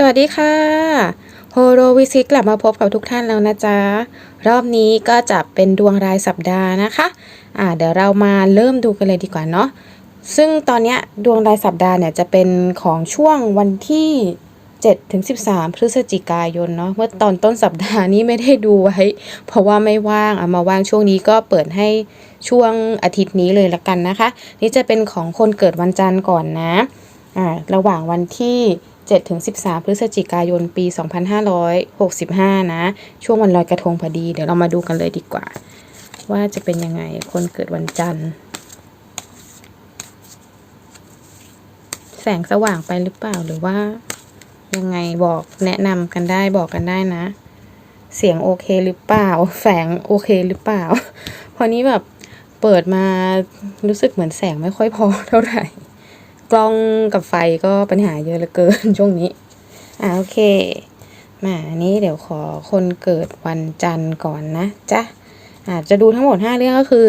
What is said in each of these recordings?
สวัสดีค่ะโฮโรวิซิกกลับมาพบกับทุกท่านแล้วนะจ๊ะ รอบนี้ก็จะเป็นดวงรายสัปดาห์นะคะอ่าเดี๋ยวเรามาเริ่มดูกันเลยดีกว่าเนาะซึ่งตอนนี้ดวงรายสัปดาห์เนี่ยจะเป็นของช่วงวันที่7ถึง13 พฤศจิกายนเนาะเมื่อตอนต้นสัปดาห์นี้ไม่ได้ดูไว้ เพราะว่าไม่ว่างเอามาว่างช่วงนี้ก็เปิดให้ช่วงอาทิตย์นี้เลยละกันนะคะ นี่จะเป็นของคนเกิดวันจันทร์ก่อนนะอ่าระหว่างวันที่ 7ถึง13 พฤศจิกายนปี 2565 นะ ช่วงวันลอยกระทงพอดี เดี๋ยวเรามาดูกันเลยดีกว่า ว่าจะเป็นยังไงคนเกิดวันจันทร์ แสงสว่างไปหรือเปล่าหรือว่า ยังไงบอกแนะนำกันได้บอกกันได้นะ เสียงโอเคหรือเปล่า แสงโอเคหรือเปล่า พอนี้แบบเปิดมารู้สึกเหมือนแสงไม่ค่อยพอเท่าไหร่ กล้องกับไฟก็ปัญหาเยอะเหลือเกินช่วงนี้ อ่าโอเค มาอันนี้เดี๋ยวขอคนเกิดวันจันทร์ก่อนนะจ๊ะอ่าจะดูทั้งหมด 5 เรื่องก็คือ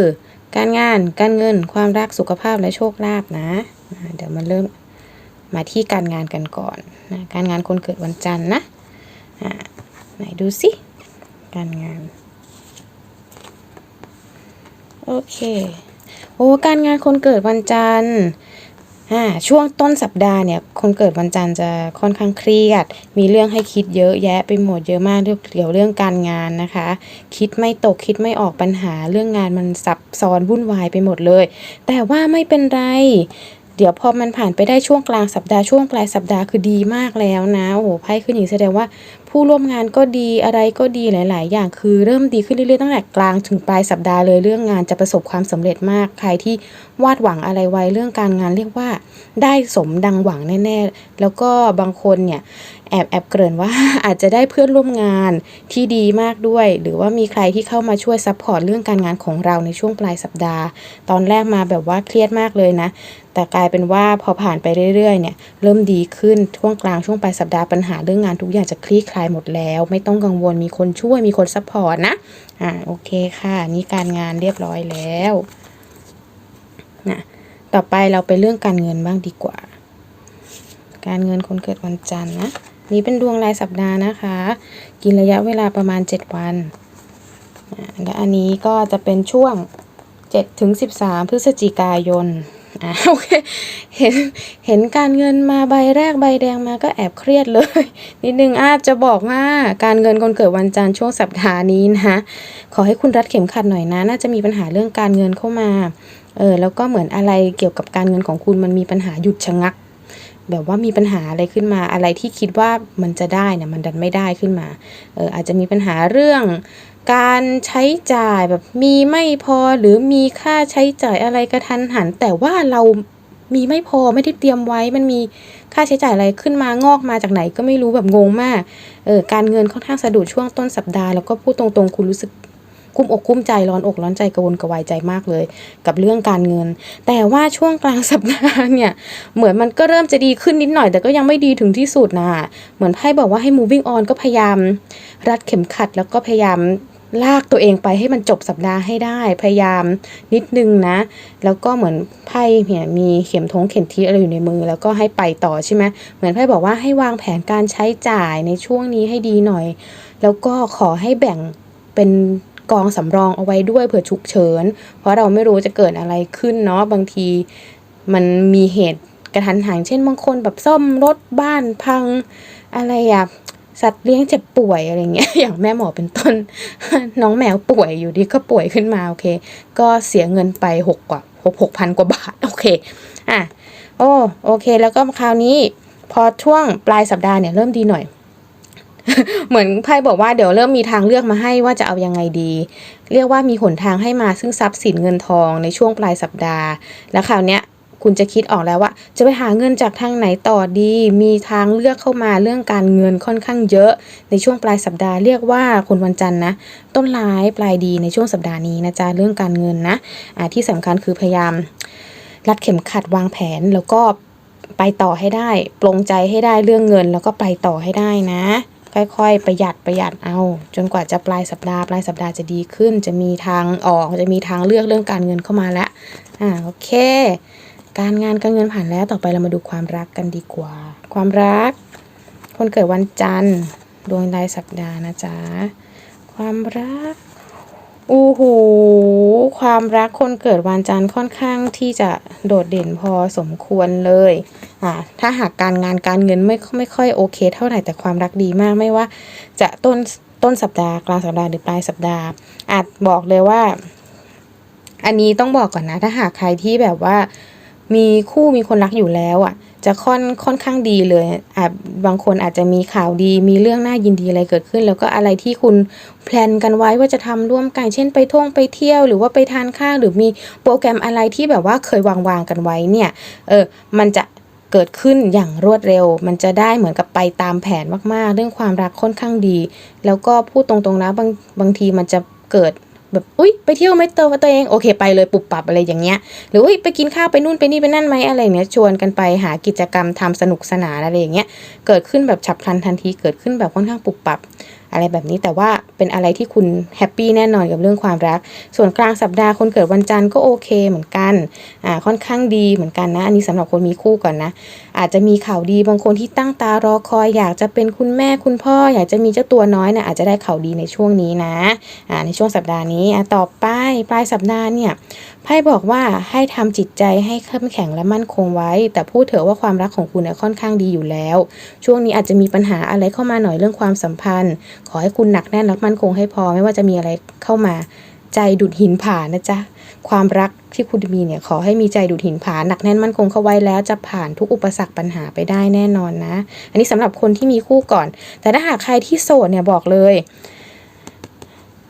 การงาน การเงิน ความรัก สุขภาพและโชคลาภนะอ่าเดี๋ยวมาเริ่มมาที่การงานกันก่อนนะการงานคนเกิดวันจันทร์นะอ่าไหนดูสิการงาน โอเค โอ้การงานคนเกิดวันจันทร์ อ่าช่วงต้นสัปดาห์เนี่ยคนเกิดวันจันทร์จะค่อนข้างเครียด มีเรื่องให้คิดเยอะแยะไปหมดเยอะมากเกี่ยวเรื่องการงานนะคะ คิดไม่ตกคิดไม่ออกปัญหาเรื่องงานมันซับซ้อนวุ่นวายไปหมดเลย แต่ว่าไม่เป็นไร เดี๋ยวพอมันผ่านไปได้ช่วงกลางสัปดาห์ช่วงปลายสัปดาห์คือดีมากแล้วนะโอ้โหไพ่ขึ้นอย่างแสดงว่า ผู้ร่วมงานก็ดีอะไรก็ดีหลาย ๆ อย่างคือเริ่มดีขึ้นเรื่อยๆตั้งแต่กลางถึงปลายสัปดาห์เลยเรื่องงานจะประสบความสำเร็จมากใครที่วาดหวังอะไรไว้เรื่องการงานเรียกว่า ได้สมดังหวังแน่ ๆ แล้วก็บางคนเนี่ย แอบแอบเกริ่นว่าอาจจะได้เพื่อนร่วมงานที่ดีมากด้วย หรือว่ามีใครที่เข้ามาช่วยซัพพอร์ตเรื่องการงานของเราในช่วงปลายสัปดาห์ ตอนแรกมาแบบว่าเครียดมากเลยนะ แต่กลายเป็นว่าพอผ่านไปเรื่อยๆเนี่ยเริ่มดีขึ้นช่วงกลางช่วงปลายสัปดาห์ปัญหาเรื่องงานทุกอย่างจะคลี่คลายหมดแล้ว ไม่ต้องกังวลมีคนช่วยมีคนซัพพอร์ตนะอ่าโอเคค่ะ นี่การงานเรียบร้อยแล้วนะต่อไปเราไปเรื่องการเงินบ้างดีกว่า การเงินคนเกิดวันจันทร์นะ นี่เป็นดวงรายสัปดาห์นะคะ กินระยะเวลาประมาณ 7 วัน และอันนี้ก็จะเป็นช่วง7ถึง13 พฤศจิกายนโอเค เห็น เห็นการเงินมาใบแรกใบแดงมาก็แอบเครียดเลย นิดนึงอาจจะบอกว่าการเงินคนเกิดวันจันทร์ช่วงสัปดาห์นี้นะขอให้คุณรัดเข็มขัดหน่อยนะ น่าจะมีปัญหาเรื่องการเงินเข้ามา เออ แล้วก็เหมือนอะไรเกี่ยวกับการเงินของคุณมันมีปัญหาหยุดชะงัก แบบว่ามีปัญหาอะไรขึ้นมาอะไรที่คิดว่ามันจะได้เนี่ยมันดันไม่ได้ขึ้นมาเอออาจจะมีปัญหาเรื่องการใช้จ่ายแบบมีไม่พอหรือมีค่าใช้จ่ายอะไรกระทันหัน แต่ว่าเรามีไม่พอไม่ได้เตรียมไว้มันมีค่าใช้จ่ายอะไรขึ้นมางอกมาจากไหนก็ไม่รู้แบบงงมากเออการเงินค่อนข้างสะดุดช่วงต้นสัปดาห์แล้วก็พูดตรงๆ คุณรู้สึก กุ้มอกกุ้มใจร้อนอกร้อนใจกระวนกระวายใจมากเลย กับเรื่องการเงิน แต่ว่าช่วงกลางสัปดาห์เนี่ยเหมือนมันก็เริ่มจะดีขึ้นนิดหน่อย แต่ก็ยังไม่ดีถึงที่สุดนะเหมือนไพ่บอกว่าให้ moving on ก็พยายาม รัดเข็มขัดแล้วก็พยายามลากตัวเองไปให้มันจบสัปดาห์ให้ได้ พยายามนิดนึงนะ แล้วก็เหมือนไพ่เนี่ยมีเข็มทงเข็มทิศอะไรอยู่ในมือ แล้วก็ให้ไปต่อใช่ไหมเหมือนไพ่บอกว่าให้วางแผนการใช้จ่ายในช่วงนี้ให้ดีหน่อย แล้วก็ขอให้แบ่งเป็น กองสำรองเอาไว้ด้วยเผื่อฉุกเฉิน เพราะเราไม่รู้จะเกิดอะไรขึ้นเนาะบางทีมันมีเหตุกระทันหันเช่นบางคนแบบซ่อมรถบ้านพังอะไรอะสัตว์เลี้ยงเจ็บป่วยอะไรเงี้ย อย่างแม่หมอเป็นต้น น้องแมวป่วยอยู่ดีก็ป่วยขึ้นมาโอเค ก็เสียเงินไปหกกว่าหกหกพันกว่าบาทโอเคอะโอ้โอเค แล้วก็คราวนี้ พอช่วงปลายสัปดาห์เนี่ยเริ่มดีหน่อย เหมือนไพ่บอกว่าเดี๋ยวเริ่มมีทางเลือกมาให้ว่าจะเอายังไงดี เรียกว่ามีหนทางให้มาซึ่งทรัพย์สินเงินทองในช่วงปลายสัปดาห์ แล้วคราวเนี้ยคุณจะคิดออกแล้วว่า จะไปหาเงินจากทางไหนต่อดี มีทางเลือกเข้ามาเรื่องการเงินค่อนข้างเยอะ ในช่วงปลายสัปดาห์เรียกว่าคนวันจันทร์นะ ต้นร้ายปลายดีในช่วงสัปดาห์นี้นะจ๊ะเรื่องการเงินนะอ่าที่สำคัญคือพยายาม รัดเข็มขัดวางแผนแล้วก็ไปต่อให้ได้ ปลงใจให้ได้เรื่องเงินแล้วก็ไปต่อให้ได้นะ ค่อยๆ ประหยัดประหยัดเอา จนกว่าจะปลายสัปดาห์ปลายสัปดาห์จะดีขึ้น จะมีทางออกจะมีทางเลือกเรื่องการเงินเข้ามาแล้วอ่าโอเค การงานการเงินผ่านแล้วต่อไปเรามาดูความรักกันดีกว่า ความรัก คนเกิดวันจันทร์ดวงรายสัปดาห์นะจ๊ะความรัก โอ้โห ความรักคนเกิดวันจันทร์ค่อนข้างที่จะโดดเด่นพอสมควรเลย อ่า ถ้าหากการงานการเงินไม่ไม่ค่อยโอเค เท่าไหร่แต่ความรักดีมากไม่ว่า จะต้นต้นสัปดาห์กลางสัปดาห์หรือปลายสัปดาห์ อาจบอกเลยว่า อันนี้ต้องบอกก่อนนะ ถ้าหากใครที่แบบว่า มีคู่มีคนรักอยู่แล้วอะ จะค่อนค่อนข้างดีเลยอาจบางคนอาจจะมีข่าวดี มีเรื่องน่ายินดีอะไรเกิดขึ้น แล้วก็อะไรที่คุณแพลนกันไว้ว่าจะทำร่วมกัน เช่นไปท่องไปเที่ยว หรือว่าไปทานข้าวหรือมีโปรแกรมอะไรที่แบบว่าเคยวางวางกันไว้เนี่ยเออมันจะเกิดขึ้นอย่างรวดเร็ว มันจะได้เหมือนกับไปตามแผนมากๆ เรื่องความรักค่อนข้างดี แล้วก็พูดตรงๆนะบางบางทีมันจะเกิด แบบอุ้ยไปเที่ยวไหมเตอตัวเองโอเคไปเลยปุบปับอะไรอย่างเงี้ยหรืออุ้ยไปกินข้าวไปนู่นไปนี่ไปนั่นไหมอะไรเนี้ยชวนกันไปหากิจกรรมทำสนุกสนานอะไรอย่างเงี้ยเกิดขึ้นแบบฉับพลันทันทีเกิดขึ้นแบบค่อนข้างปุบปับ อะไรแบบนี้แต่ว่าเป็นอะไรที่คุณแฮปปี้แน่นอนกับเรื่องความรัก ส่วนกลางสัปดาห์คนเกิดวันจันทร์ก็โอเคเหมือนกันอ่าค่อนข้างดีเหมือนกันนะ อันนี้สำหรับคนมีคู่ก่อนนะ อาจจะมีข่าวดีบางคนที่ตั้งตารอคอย อยากจะเป็นคุณแม่คุณพ่อ อยากจะมีเจ้าตัวน้อยนะอาจจะได้ข่าวดีในช่วงนี้นะอ่าในช่วงสัปดาห์นี้อะต่อไปปลายสัปดาห์เนี่ยไพ่บอกว่าให้ทำจิตใจให้เข้มแข็งและมั่นคงไว้ แต่พูดเถอะว่าความรักของคุณเนี่ยค่อนข้างดีอยู่แล้ว ช่วงนี้อาจจะมีปัญหาอะไรเข้ามาหน่อยเรื่องความสัมพันธ์ ขอให้คุณหนักแน่นและมั่นคงให้พอไม่ว่าจะมีอะไรเข้ามาใจดุดหินผานะจ๊ะความรักที่คุณมีเนี่ยขอให้มีใจดุดหินผาหนักแน่นมั่นคงเข้าไว้แล้วจะผ่านทุกอุปสรรคปัญหาไปได้แน่นอนนะ อันนี้สำหรับคนที่มีคู่ก่อน แต่ถ้าหากใครที่โสดเนี่ยบอกเลย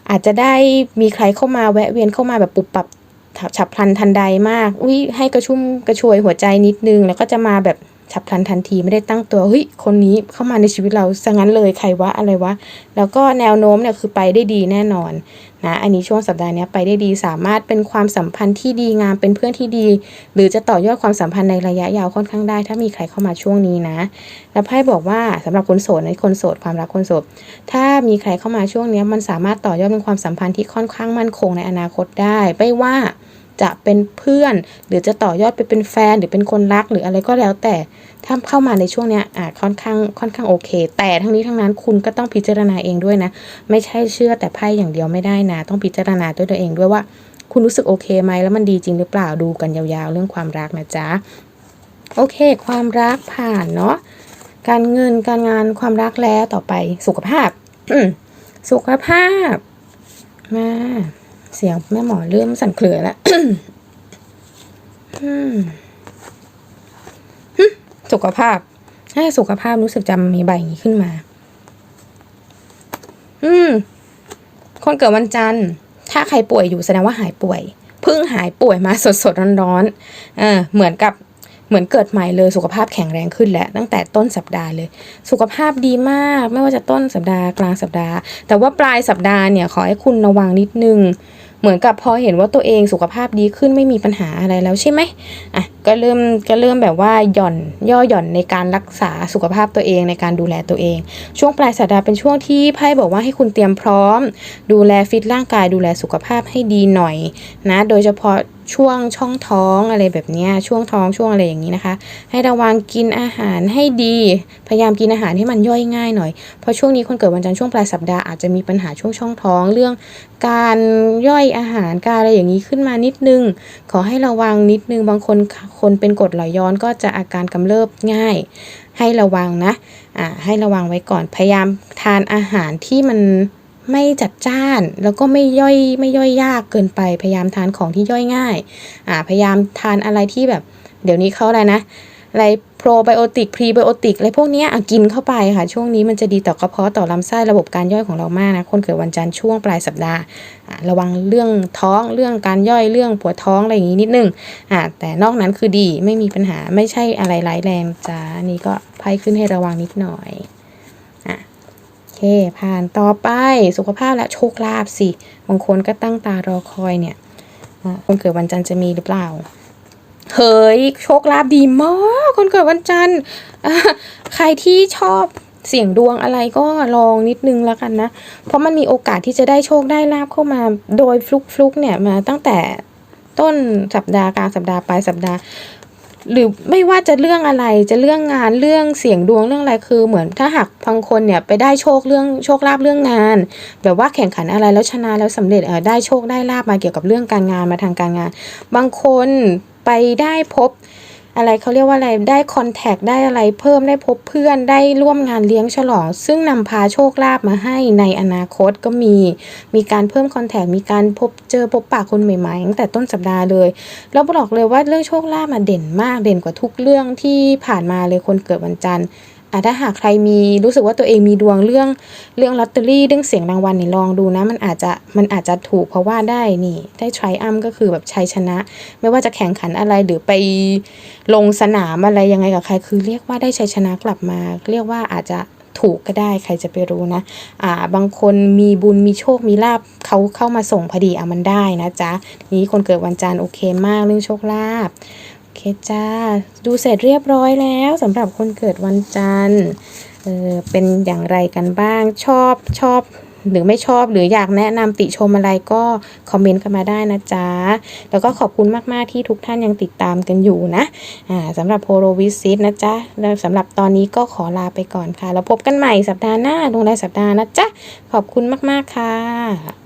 อาจจะได้มีใครเข้ามาแวะเวียนเข้ามาแบบปุบปับฉับพลันทันใดมาก อุ้ยให้กระชุ่มกระชวยหัวใจนิดนึง แล้วก็จะมาแบบ ฉับพลันทันทีไม่ได้ตั้งตัวเฮ้ยคนนี้เข้ามาในชีวิตเราซะงั้นเลยใครวะอะไรวะ แล้วก็แนวโน้มเนี่ยคือไปได้ดีแน่นอนนะอันนี้ช่วงสัปดาห์นี้ไปได้ดีสามารถเป็นความสัมพันธ์ที่ดีงามเป็นเพื่อนที่ดี หรือจะต่อยอดความสัมพันธ์ในระยะยาวค่อนข้างได้ ถ้ามีใครเข้ามาช่วงนี้นะแล้วไพ่บอกว่าสำหรับคนโสดในคนโสดความรักคนโสดถ้ามีใครเข้ามาช่วงนี้มันสามารถต่อยอดเป็นความสัมพันธ์ที่ค่อนข้างมั่นคงในอนาคตได้ไม่ว่า จะเป็นเพื่อน หรือจะต่อยอดไปเป็นแฟนหรือเป็นคนรักหรืออะไรก็แล้วแต่ถ้าเข้ามาในช่วงเนี้ยอาค่อนข้างค่อนข้างโอเค แต่ทั้งนี้ทั้งนั้นคุณก็ต้องพิจารณาเองด้วยนะ ไม่ใช่เชื่อแต่ไพ่อย่างเดียวไม่ได้นะ ต้องพิจารณาด้วยตัวเองด้วยว่า คุณรู้สึกโอเคไหมแล้วมันดีจริงหรือเปล่าดูกันยาวๆ เรื่องความรักนะจ๊ะโอเค ความรักผ่านเนาะการเงินการงานความรักแล้วต่อไปสุขภาพ สุขภาพมา เสียงแม่หมอเริ่มสั่นเครือแล้วสุขภาพให้สุขภาพรู้สึกจำมีใบอย่างนี้ขึ้นมา อืม คนเกิดวันจันทร์ ถ้าใครป่วยอยู่แสดงว่าหายป่วย เพิ่งหายป่วยมาสดๆร้อนๆ เออ เหมือนกับ เหมือนเกิดใหม่เลยสุขภาพแข็งแรงขึ้นแล้วตั้งแต่ต้นสัปดาห์เลย สุขภาพดีมากไม่ว่าจะต้นสัปดาห์กลางสัปดาห์ แต่ว่าปลายสัปดาห์เนี่ยขอให้คุณระวังนิดนึง เหมือนกับพอเห็นว่าตัวเองสุขภาพดีขึ้นไม่มีปัญหาอะไรแล้วใช่ไหมอะก็เริ่มก็เริ่มแบบว่าหย่อนย่อหย่อนในการรักษาสุขภาพตัวเองในการดูแลตัวเอง ช่วงปลายสัปดาห์เป็นช่วงที่ไพ่บอกว่าให้คุณเตรียมพร้อม ดูแลฟิตร่างกายดูแลสุขภาพให้ดีหน่อยนะ โดยเฉพาะ ช่วงช่องท้องอะไรแบบนี้ช่วงท้องช่วงอะไรอย่างนี้นะคะ ให้ระวังกินอาหารให้ดี พยายามกินอาหารให้มันย่อยง่ายหน่อย เพราะช่วงนี้คนเกิดวันจันทร์ช่วงปลายสัปดาห์อาจจะมีปัญหาช่วงช่องท้องเรื่อง การย่อยอาหารการอะไรอย่างนี้ขึ้นมานิดนึง ขอให้ระวังนิดนึงบางคนคนเป็นกรดไหลย้อนก็จะอาการกำเริบง่าย ให้ระวังนะอ่าให้ระวังไว้ก่อนพยายามทานอาหารที่มัน ไม่จัดจ้านแล้วก็ไม่ย่อยไม่ย่อยยากเกินไป พยายามทานของที่ย่อยง่าย อ่า พยายามทานอะไรที่แบบ เดี๋ยวนี้เขาอะไรนะ อะไรโปรไบโอติกพรีไบโอติกอะไรพวกเนี้ยอะกินเข้าไปค่ะ ช่วงนี้มันจะดีต่อกระเพาะต่อลำไส้ระบบการย่อยของเรามากนะ คนเกิดวันจันทร์ช่วงปลายสัปดาห์ ระวังเรื่องท้องเรื่องการย่อยเรื่องปวดท้องอะไรอย่างนี้นิดนึงอะแต่นอกนั้นคือดีไม่มีปัญหาไม่ใช่อะไรร้ายแรงจ้าอันนี่ก็ไพ่ขึ้นให้ระวังนิดหน่อย เค ผ่านต่อไปสุขภาพและโชคลาภสิบางคนก็ตั้งตารอคอยเนี่ยคนเกิดวันจันทร์จะมีหรือเปล่าเฮ้ยโชคลาภดีมากคนเกิดวันจันทร์ใครที่ชอบเสี่ยงดวงอะไรก็ลองนิดนึงแล้วกันนะ เพราะมันมีโอกาสที่จะได้โชคได้ลาบเข้ามาโดยฟลุกฟลุกๆเนี่ยมาตั้งแต่ต้นสัปดาห์กลางสัปดาห์ปลายสัปดาห์ หรือไม่ว่าจะเรื่องอะไรจะเรื่องงานเรื่องเสียงดวงเรื่องอะไรคือ เหมือนถ้าหากบางคนเนี่ยไปได้โชคเรื่องโชคลาภเรื่องงาน แบบว่าแข่งขันอะไรแล้วชนะแล้วสำเร็จเออได้โชคได้ลาบมาเกี่ยวกับเรื่องการงานมาทางการงาน บางคนไปได้พบ อะไรเขาเรียกว่าอะไรได้คอนแทคได้อะไรเพิ่มได้พบเพื่อนได้ร่วมงานเลี้ยงฉลอง ซึ่งนำพาโชคลาภมาให้ในอนาคตก็มี มีการเพิ่มคอนแทคมีการพบเจอพบปะคนใหม่ๆตั้งแต่ต้นสัปดาห์เลยแล้วบอกเลยว่าเรื่องโชคลาภมาเด่นมากเด่นกว่าทุกเรื่องที่ผ่านมาเลยคนเกิดวันจันทร์ ถ้าหากใครมีรู้สึกว่าตัวเองมีดวงเรื่องเรื่องลอตเตอรี่เรื่องเสียงรางวัลนี่ลองดูนะ มันอาจจะมันอาจจะถูกเพราะว่าได้นี่ ได้ทริอัมก็คือแบบชัยชนะ ไม่ว่าจะแข่งขันอะไรหรือไปลงสนามอะไรยังไงกับใคร คือเรียกว่าได้ชัยชนะกลับมา เรียกว่าอาจจะถูกก็ได้ใครจะไปรู้นะ อ่า บางคนมีบุญมีโชคมีลาบเขาเข้ามาส่งพอดีอะมันได้นะจ๊ะนี้คนเกิดวันจันทร์โอเคมากเรื่องโชคลาภ เคจ้า ดูเสร็จเรียบร้อยแล้วสำหรับคนเกิดวันจันทร์เออเป็นอย่างไรกันบ้างชอบชอบหรือไม่ชอบหรืออยากแนะนำติชมอะไรก็คอมเมนต์กันมาได้นะจ๊ะ แล้วก็ขอบคุณมาก ๆ ที่ทุกท่านยังติดตามกันอยู่นะอ่าสำหรับโพโรวิซิตนะจ๊ะ แล้วสำหรับตอนนี้ก็ขอลาไปก่อนค่ะ แล้วพบกันใหม่สัปดาห์หน้าลงในสัปดาห์นะจ๊ะ ขอบคุณมาก ๆ ค่ะ